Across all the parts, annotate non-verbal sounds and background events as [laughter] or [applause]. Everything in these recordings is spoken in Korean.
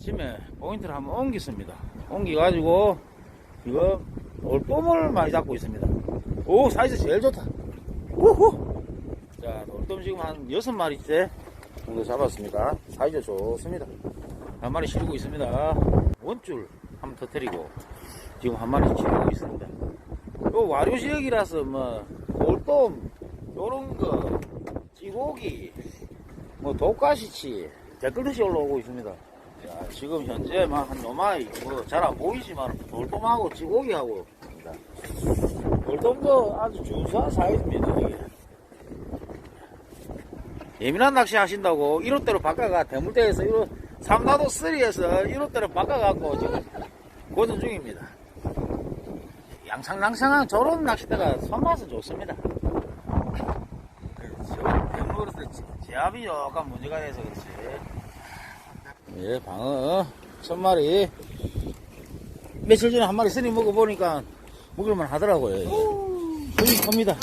아침에 포인트를 한번 옮겼습니다. 옮겨가지고 지금 돌돔을 많이 잡고 있습니다. 오 사이즈 제일 좋다. 우후. 자 돌돔 지금 한 여섯 마리째 정도 잡았습니다. 사이즈 좋습니다. 한 마리 실고 있습니다. 원줄 한번 터뜨리고 지금 한 마리 실고 있습니다. 요 와류 지역이라서 뭐 돌돔 요런 거 찌고기 뭐 독가시치 댓글듯이 올라오고 있습니다. 자, 지금 현재 막한 요마이 뭐잘 안 보이지만 돌돔하고 찌고기하고. 돌돔도 아주 준수한 사이즈입니다. 이게. 예민한 낚시 하신다고 1호대로 바꿔가 대물대에서 1호 삼나도 3에서 1호대로 바꿔갖고 지금 고전 중입니다. 양상랑상한 저런 낚싯대가 손맛은 좋습니다. 저 대물에서 제압이 약간 문제가 돼서 그렇지. 예, 방어 천 마리. 며칠 전에 한 마리 쓰니 먹어보니까 먹을만 하더라고요. 여기 큽니다.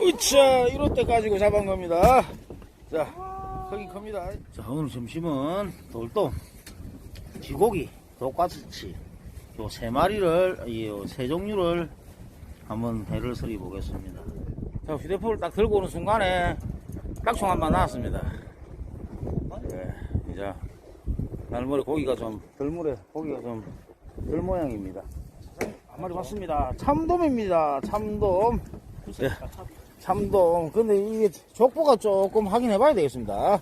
으차, 이럴 때 가지고 잡은 겁니다. 자, 크기 큽니다. 자, 오늘 점심은 돌돔, 쥐고기, 독가스치, 요세 마리를, 이세 종류를 한번 배를 서리 보겠습니다. 자, 휴대폰을 딱 들고 오는 순간에 딱총 한 번 나왔습니다. 예, 이제 날머리 고기가 좀 덜물에 고기가 좀 덜 모양입니다. 한 마리 봤습니다. 참돔입니다. 참돔. 예, 참돔. 근데 이게 족보가 조금 확인해 봐야 되겠습니다.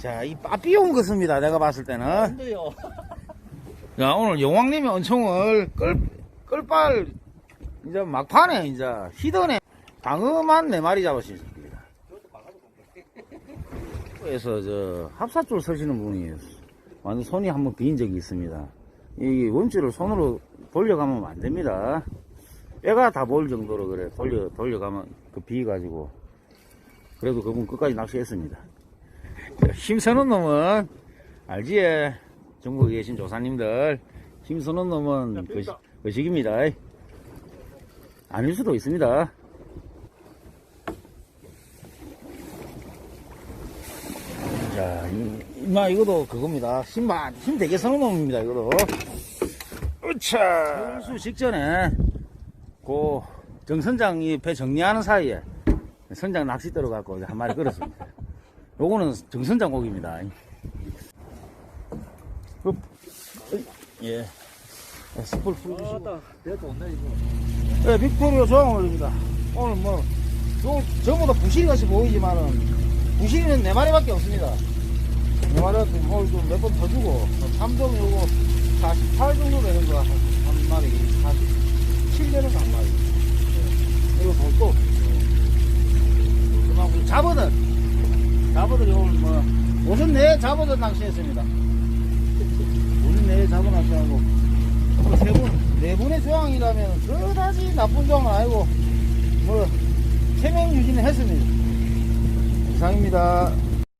자, 이 빠삐용 것입니다. 내가 봤을 때는. 안돼요. [laughs] 자, 오늘 용왕님의 은총을 끌, 끌빨, 이제 막판에, 이제, 히던에 방어만 네 마리 잡으셨습 그래서, 저, 합사 줄 서시는 분이 완전 손이 한번 비인 적이 있습니다. 이 원줄을 손으로 돌려가면 안 됩니다. 뼈가 다 보일 정도로 그래, 돌려, 돌려가면 그 비가지고. 그래도 그분 끝까지 낚시했습니다. 힘쓰는 놈은, 알지? 예. 전국에 계신 조사님들 힘쓰는 놈은 거시, 거식입니다. 아닐 수도 있습니다. 자, 이, 이마 이것도 그겁니다. 힘만 힘 되게 쓰는 놈입니다. 이것도. 으차. 수 직전에 그 정선장이 배 정리하는 사이에 선장 낚싯대로 갖고 한 마리 끌었습니다. [laughs] 요거는 정선장 고기입니다. 흡. 예. 스풀 풀어주시고. 아따, 내가 좋네 이거. 네, 빅토리오 조항 올립니다. 오늘 뭐, 요, 저보다 부실이 같이 보이지만은, 부실이는 네 마리밖에 없습니다. 네 마리한테 오늘 좀몇번 터주고, 참돔 요거 48 정도 되는 거, 한, 한 마리, 47 되는 거 한 마리. 네. 이거 돌도. 그만큼 잡어들. 잡어들 오늘 뭐, 옷은 내 잡어들 낚시했습니다. 옷은 내 잡어 낚시하고, 뭐세 분, 네 분의 조항이라면 그다지 나쁜 조항은 아니고, 뭐, 체명 유지는 했습니다. 이상입니다.